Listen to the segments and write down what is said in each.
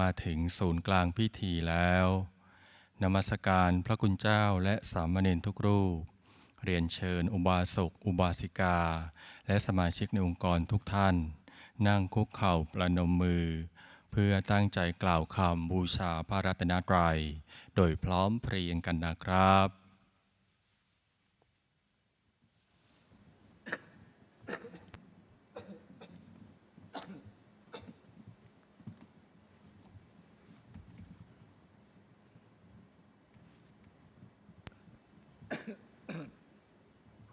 มาถึงศูนย์กลางพิธีแล้ว นมัสการพระคุณเจ้าและสามเณรทุกรูป เรียนเชิญอุบาสก อุบาสิกา และสมาชิกในองค์กรทุกท่าน นั่งคุกเข่าประนมมือ เพื่อตั้งใจกล่าวคำบูชาพระรัตนตรัย โดยพร้อมเพรียงกันนะครับ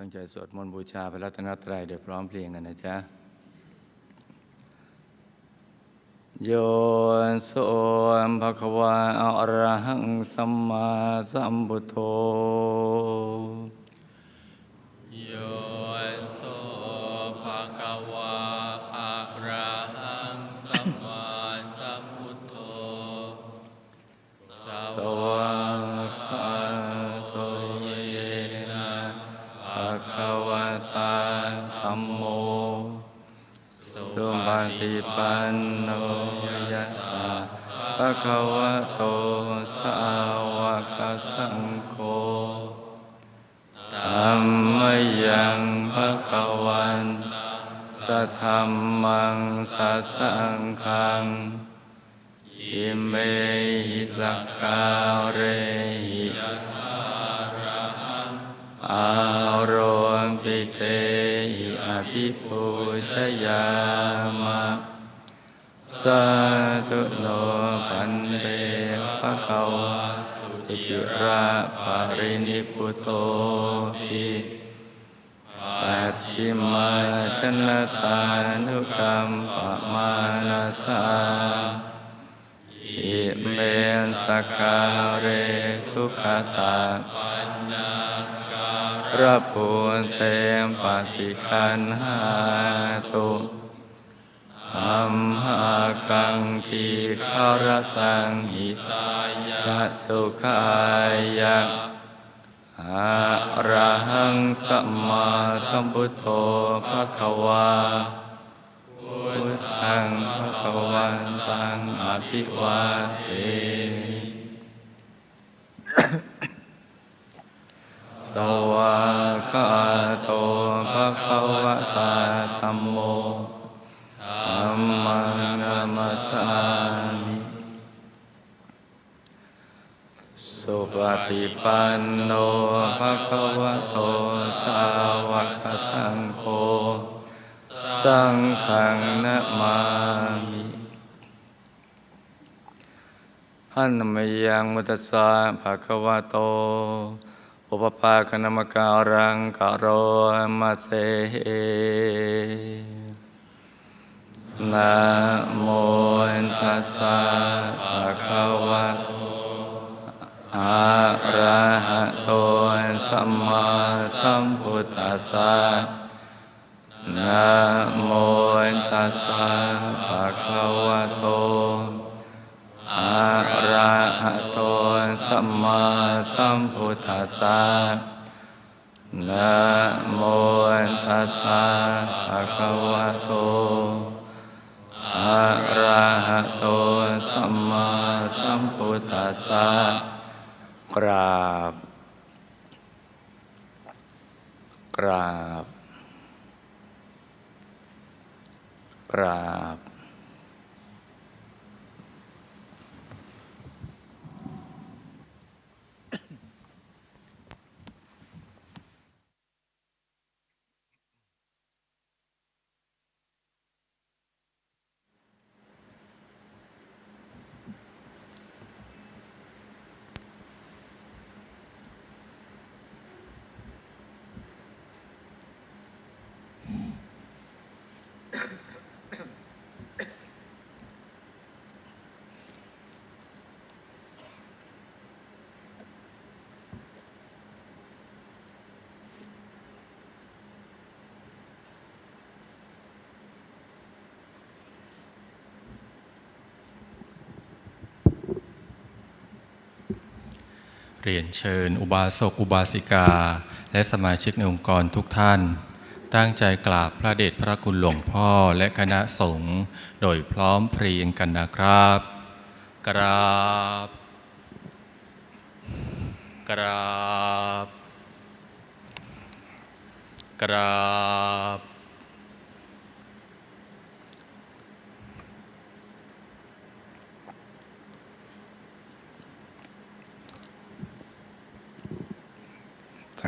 ตั้งใจสวดมนต์บูชาพระรัตนตรัยเดี๋ยวพร้อมเพรียงกันนะจ๊ะ โยนโสมภควาอรหังสัมมาสัมพุทโธ ปิปันโนยัสสะภะคะวะโตสาวกสังโฆธัมมยังภะคะวันสัทธัมมังสัสังฆังอิเมหิสักการเรหิอาโรมปิเติปูชยามะสาธุโนปันเตภะคะวะสุจิระปารินิพุโตปิปัจฉิมาชนตานุกรรมปะมานาสาอิเมนสการเรทุกขตาปัญญากา ระปูนเตมปฏิคันหาตุอัมหากังทีคารตังหิตายะสุขายะอะระหังสัมมาสัมพุทโธภะคะวาพุทธังภะคะวันตังอภิวาเท สวากขาโตภะคะวะตาธัมโมธัมมังนามัสสามิสุปฏิปันโนภะคะวะโตสาวกสังโฆสังฆังนะมามิหันมยังมุตสาภะคะวะโต อุปปาคณมการังกโรมาเซนะโมตัสสะภะคะวะโตอะระหะโตสัมมาสัมพุทธัสสะนะโมตัสสะภะคะวะโตอะ สัมมาสัมพุทธัสสะนะโมตัสสะภะคะวะโตอะระหะโตสัมมาสัมพุทธัสสะกราบ กราบ กราบ เรียนเชิญ อุบาสกอุบาสิกา และสมาชิกในองค์กรทุกท่าน ตั้งใจกราบพระเดชพระคุณหลวงพ่อและคณะสงฆ์โดยพร้อมเพรียงกันนะครับ กราบ กราบ กราบ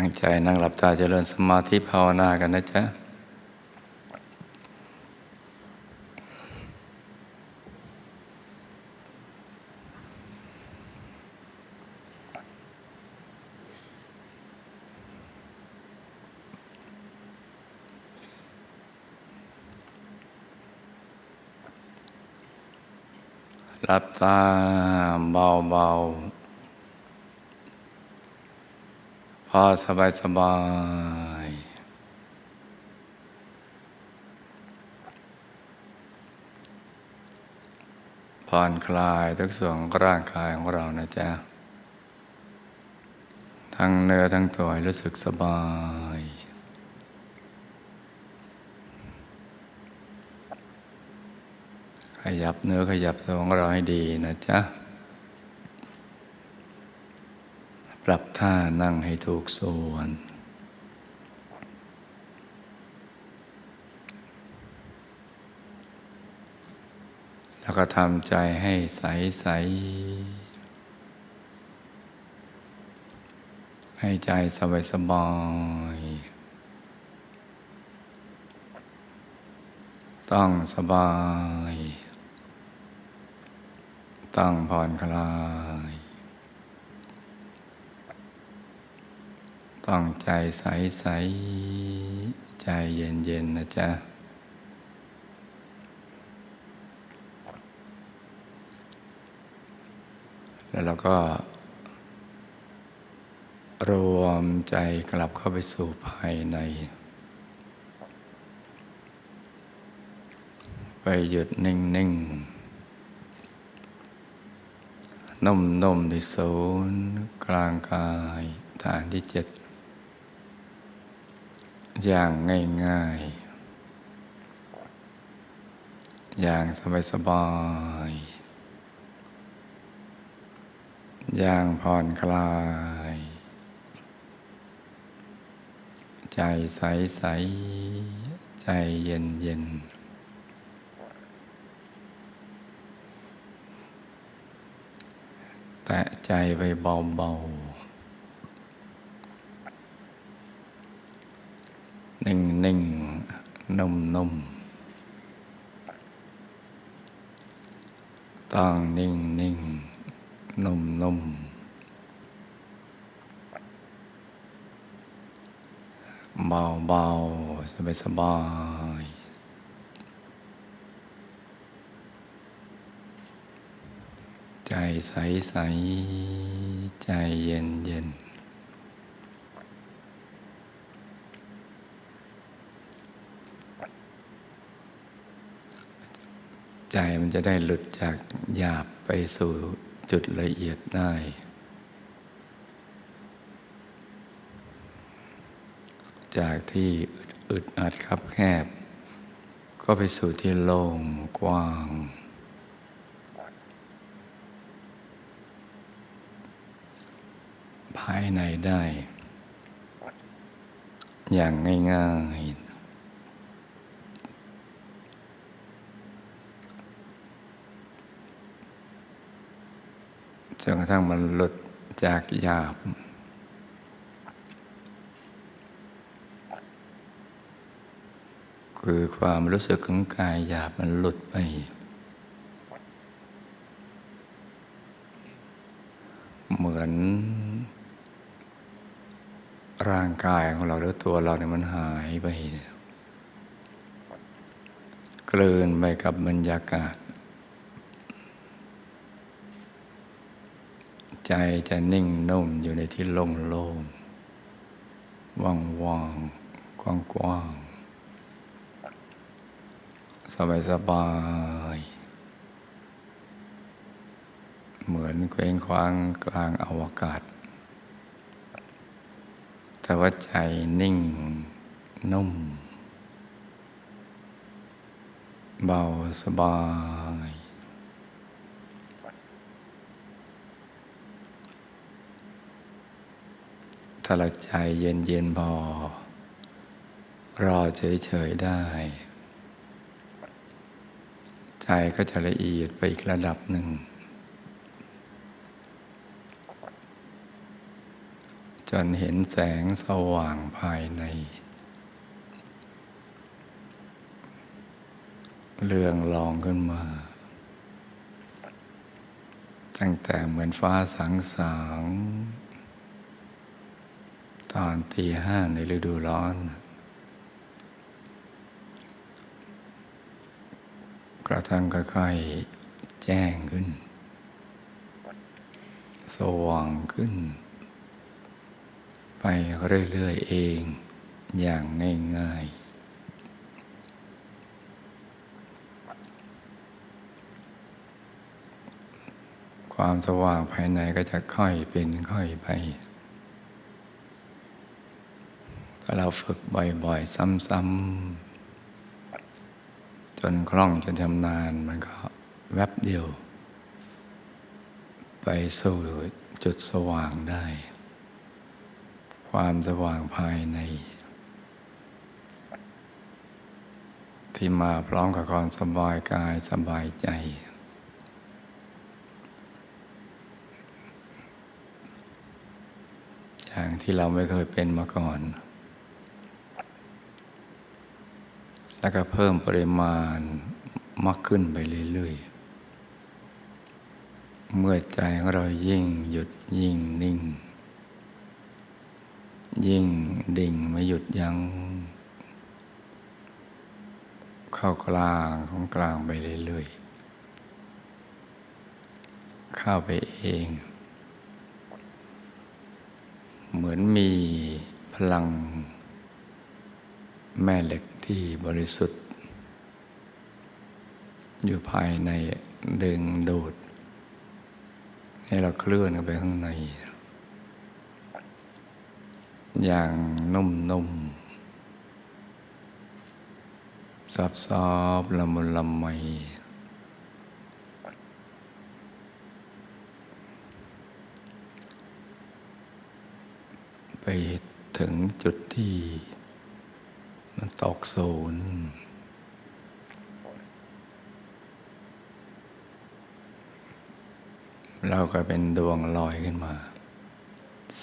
ตั้งใจนั่งหลับตาเจริญสมาธิภาวนากันนะจ๊ะหลับตาเบาๆ พอสบายสบายผ่อนคลายทุกส่วนของร่างกายของเรานะจ๊ะ ทั้งเนื้อทั้งตัวรู้สึกสบาย ขยับเนื้อขยับตัวของเราให้ดีนะจ๊ะ ปรับท่านั่งให้ถูกส่วน แล้วก็ทำใจให้ใสใส ให้ใจสบายสบายต้องสบาย ต้องผ่อนคลาย ต้องใจใสใสๆใจเย็นเย็นๆนะจ๊ะ แล้วเราก็ รวมใจกลับเข้าไปสู่ภายใน ไปหยุดนิ่งนิ่งๆนุ่มๆที่ศูนย์กลางกายฐานที่เจ็ด อย่างง่ายๆ อย่างสบายๆ อย่างผ่อนคลาย ใจใสๆใจเย็นเย็นๆแตะใจไปเบาๆ นิ่งนิ่งๆนุ่มนุ่มต้องนิ่งนิ่งๆนุ่มนุ่มเบาเบาสบายสบายใจใสใสๆใจเย็นเย็น ใจมันจะได้หลุดจากหยาบไปสู่จุดละเอียดได้ จากที่อึดอัดคับแคบ ก็ไปสู่ที่โล่งกว้าง ภายในได้ อย่างง่ายๆ นกระทั่งมันหลุดจากหยาบ คือความรู้สึกของกายหยาบมันหลุดไป เหมือนร่างกายของเราหรือตัวเราเนี่ยมันหายไปกลืนไปกับบรรยากาศ ใจจะนิ่งนุ่มอยู่ในที่โล่งโล่งว่างว่างกว้างกว้างสบายสบาย เหมือนเคว้งคว้างกลางอวกาศ แต่ว่าใจนิ่งนุ่ม เบาสบาย ถ้าเราใจเย็นเย็นพอ รอเฉยๆได้ ใจก็จะละเอียดไปอีกระดับหนึ่ง จนเห็นแสงสว่างภายใน เรื่องลองขึ้นมาตั้งแต่เหมือนฟ้าสางสาง ตอนตีห้าในฤดูร้อน กระทั่งค่อยๆแจ้งขึ้น สว่างขึ้น ไปเรื่อยๆเองอย่างง่ายๆความสว่างภายในก็จะค่อยเป็นค่อยไป ถ้า เราฝึกบ่อยๆ ซ้ำๆ จนคล่องจนชำนาญมันก็แวบเดียว ไปสู่จุดสว่างได้ ความสว่างภายใน ที่มาพร้อมกับความสบายกายสบายใจอย่างที่เราไม่เคยเป็นมาก่อน แล้วก็เพิ่มปริมาณมากขึ้นไปเรื่อยๆ เมื่อใจของเรายิ่งหยุดยิ่งนิ่ง ยิ่งดิ่งไม่หยุดยัง้งเข้ากลางของกลางไปเรื่อยๆ เข้าไปเอง เหมือนมีพลังแม่เหล็ก ที่บริสุทธิ์ อยู่ภายในดึงดูด ให้เราเคลื่อนไปข้างใน อย่างนุ่มๆซับซอบละมุนละไมไปถึงจุดที่ มันตกศูนย์เราก็เป็นดวงลอยขึ้นมา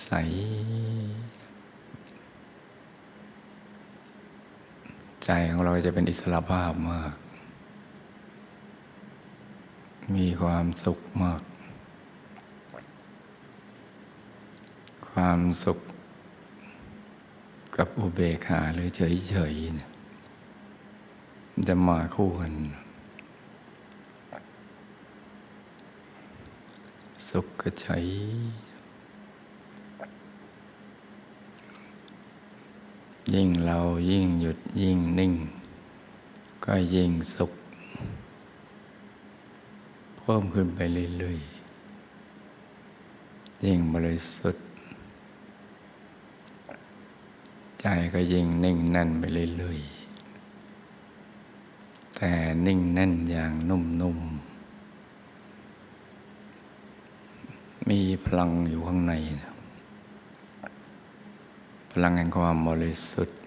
ใส ใจของเราจะเป็นอิสระภาพมาก มีความสุขมาก ความสุข กับอุเบกขาหรือเฉยๆเนี่ยจะมาคู่กัน สุขกับเฉยยิ่งเรายิ่งหยุดยิ่งนิ่ง ก็ยิ่งสุขเพิ่มขึ้นไปเรื่อยๆยิ่งบริสุทธิ์ ใจก็ยิ่งนิ่งแน่นไปเรื่อยๆ แต่นิ่งแน่นอย่างนุ่มๆ มีพลังอยู่ข้างในนะพลังแห่งความบริสุทธิ์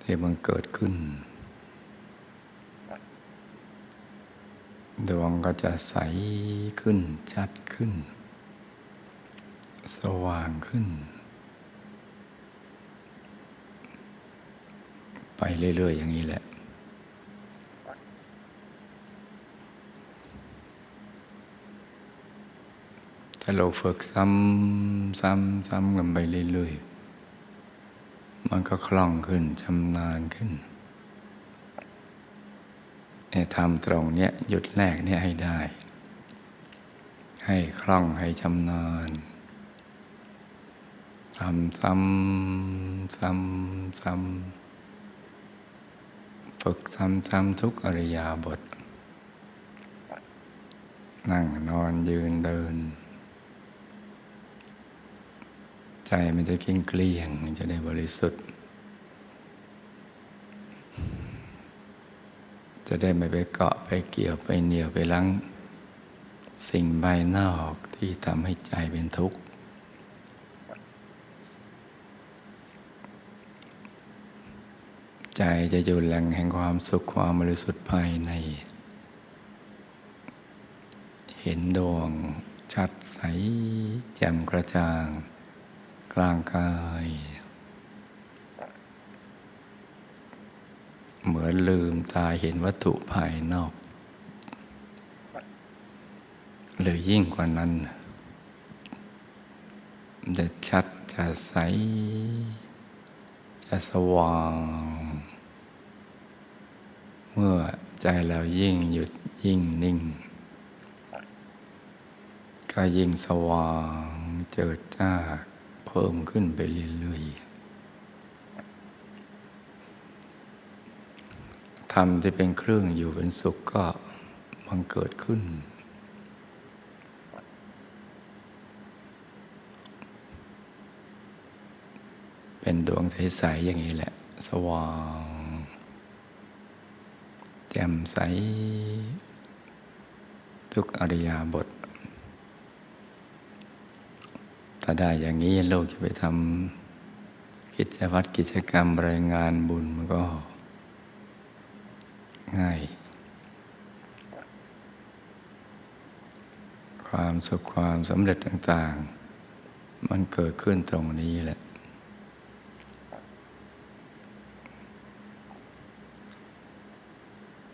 ที่มันเกิดขึ้น ดวงก็จะใสขึ้นชัดขึ้น สว่างขึ้น ไปเรื่อย ๆ อย่างนี้แหละถ้าเราฝึกซ้ำซ้ำซ้ำกันไปเรื่อยๆ มันก็คล่องขึ้นชำนาญขึ้นไอ้ทำตรงเนี้ยหยุดแรกเนี่ยให้ได้ ให้คล่องให้ชำนาญ ทำซ้ำซ้ำซ้ำฝึกซ้ำซ้ำทุกอริยาบท นั่งนอนยืนเดิน ใจมันจะเกลี้ยงเกลี้ยงจะได้บริสุทธิ์ จะได้ไม่ไปเกาะไปเกี่ยวไปเหนียวไปลัง สิ่งภายนอกที่ทำให้ใจเป็นทุกข์ ใจจะอยู่แหล่งแห่งความสุขความบริสุทธิ์ภายใน เห็นดวง ชัดใส แจ่มกระจ่าง กลางกาย เหมือนลืมตาเห็นวัตถุภายนอก หรือยิ่งกว่านั้นจะชัดจะใสจะสว่าง เมื่อใจเรายิ่งหยุดยิ่งนิ่ง ก็ยิ่งสว่างเจิดจ้าเพิ่มขึ้นไปเรื่อยๆธรรมที่เป็นเครื่องอยู่เป็นสุขก็บังเกิดขึ้น เป็นดวงใส ๆ อย่างนี้แหละ สว่าง แจ่มใส ทุกอริยาบท ถ้าได้อย่างนี้โลกจะไปทำกิจวัตรกิจกรรมรายงานบุญมันก็ ง่าย ความสุขความสำเร็จต่าง ๆ มันเกิดขึ้นตรงนี้แหละ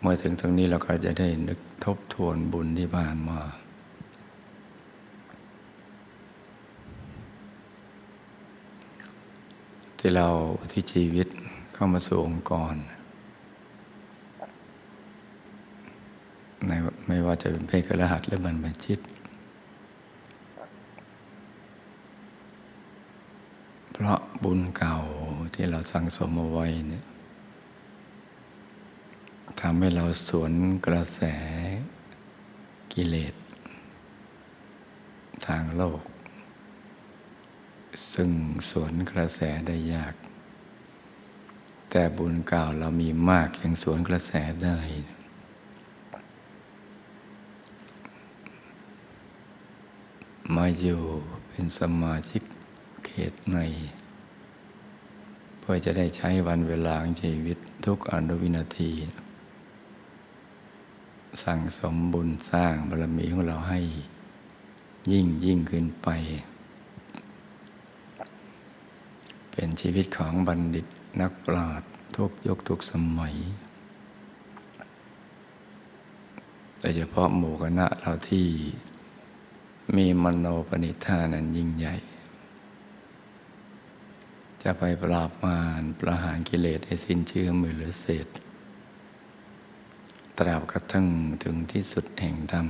มื่อถึงตรงนี้เราก็จะได้นึกทบทวนบุญที่ผ่านมา ที่เราที่ชีวิตเข้ามาสู่องค์กรในไม่ว่าจะเป็นเพศกระหัสหรือบรรพชิต เพราะบุญเก่าที่เราสั่งสมเอาไว้เนี่ย ทำให้เราสวนกระแสกิเลส ทางโลก ซึ่งสวนกระแสได้ยาก แต่บุญเก่าเรามีมากยังสวนกระแสได้ มาอยู่เป็นสมาชิกเขตในเพื่อจะได้ใช้วันเวลาของชีวิตทุกอนุวินาที สั่งสมบุญสร้างบารมีของเราให้ยิ่งยิ่งขึ้นไป เป็นชีวิตของบัณฑิตนักปราชญ์ทุกยกทุกสมัยแต่เฉพาะหมู่คณะเราที่มีมโนปณิธานั้นยิ่งใหญ่ จะไปปราบมารประหารกิเลสให้สิ้นเชื่อมือหรือเศษ ตราบกระทั่งถึงที่สุดแห่งธรรม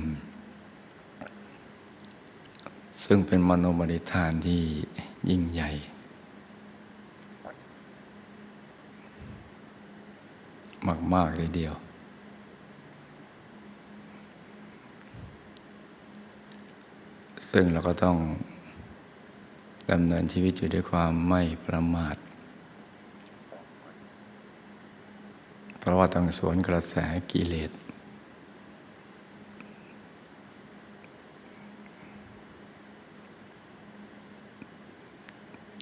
ซึ่งเป็นมโนมณิธานที่ยิ่งใหญ่ มากๆเลยเดียว ซึ่งเราก็ต้องดำเนินชีวิตอยู่ด้วยความไม่ประมาท เพ ราะว่าต้องสวนกระแสกิเลส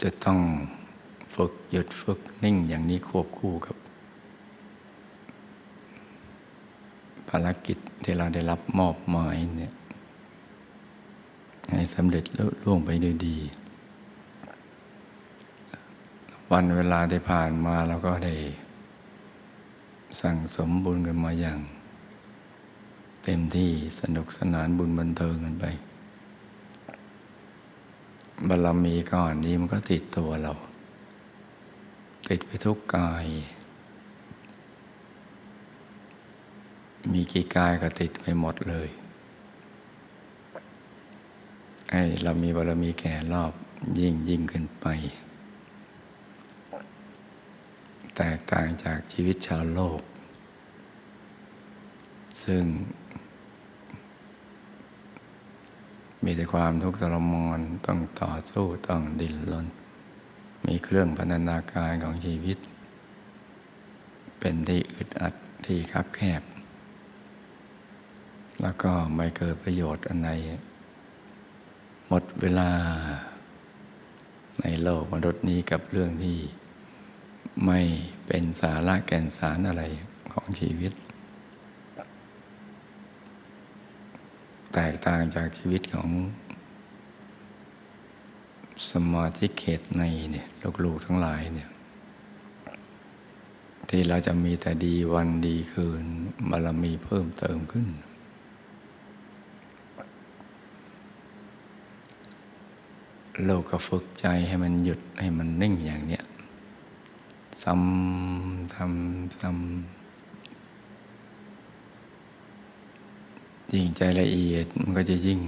จะต้องฝึกหยุดฝึกนิ่งอย่างนี้ควบคู่กับ ภารกิจที่เราได้รับมอบหมายเนี่ย ให้สำเร็จลุล่วงไปด้วยดี วันเวลาได้ผ่านมาเราก็ได้ สั่งสมบุญกันมาอย่าง เต็มที่สนุกสนานบุญบันเทิงกันไปบารมีก่อนนี้มันก็ติดตัวเรา ติดไปทุกกาย มีกี่กายก็ติดไปหมดเลยไอ้เรามีบารมีแก่รอบยิ่งยิ่งขึ้นไป แตกต่างจากชีวิตชาวโลก ซึ่ง มีแต่ความทุกข์ทรมานต้องต่อสู้ต้องดิ้นรนมีเครื่องพันธนาการของชีวิต เป็นที่อึดอัดที่คับแคบ แล้วก็ไม่เกิดประโยชน์อันใดหมดเวลาในโลกมนุษย์นี้กับเรื่องที่ ไม่เป็นสาระแก่นสารอะไรของชีวิต แตกต่างจากชีวิตของ สมาธิเขตในเนี่ยลูกๆทั้งหลายเนี่ยที่เราจะมีแต่ดีวันดีคืนบารมีเพิ่มเติมขึ้น โลกก็ฝึกใจให้มันหยุดให้มันนิ่งอย่างเนี้ย ซ้ำทำซ้ำยิ่งใจละเอียดมันก็จะยิ่ง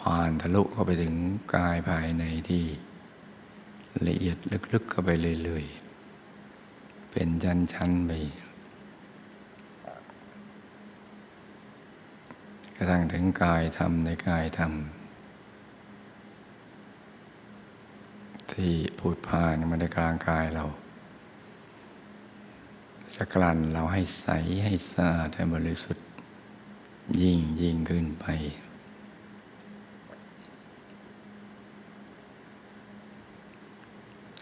ผ่านทะลุเข้าไปถึงกายภายในที่ละเอียดลึกๆเข้าไปเรื่อยๆ เป็นชั้นๆไปกระทั่งถึงกายธรรมในกายธรรม ที่พูดผ่านมาในกลางกายเราจะกลั่นเราให้ใสให้สะอาดให้บริสุทธิ์ ยิ่งยิ่งขึ้นไป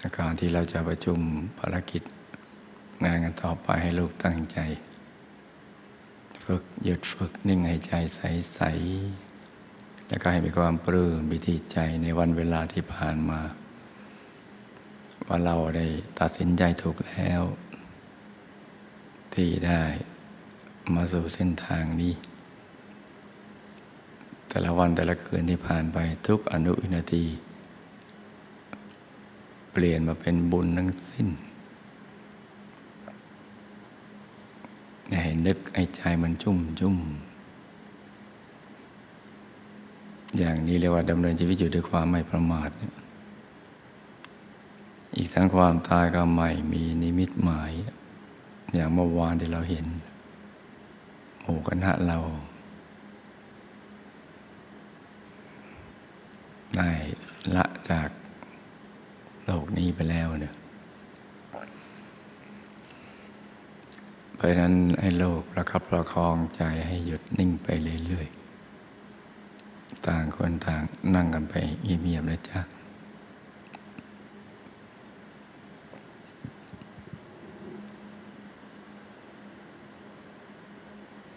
อาการที่เราจะประชุมภารกิจ งานกันต่อไปให้ลูกตั้งใจ ฝึกหยุดฝึกนิ่งให้ใจใสๆแล้วก็ให้มีความปลื้มบิติใจในวันเวลาที่ผ่านมา ว่าเราได้ตัดสินใจถูกแล้ว ที่ได้มาสู่เส้นทางนี้ แต่ละวันแต่ละคืนที่ผ่านไปทุกอนุวินาที เปลี่ยนมาเป็นบุญทั้งสิ้นให้นึกให้ใจมันชุ่มชุ่มอย่างนี้เรียกว่าดำเนินชีวิตอยู่ด้วยความไม่ประมาทเนี่ย อีกทั้งความตายก็ไม่มีนิมิตหมาย อย่างเมื่อวานที่เราเห็นหมู่คณะเรา ได้ละจากโลกนี้ไปแล้วเนี่ยเพราะนั้นให้โลกประคับประคองใจให้หยุดนิ่งไปเรื่อยๆ ต่างคนต่างนั่งกันไปเงียบๆนะจ๊ะ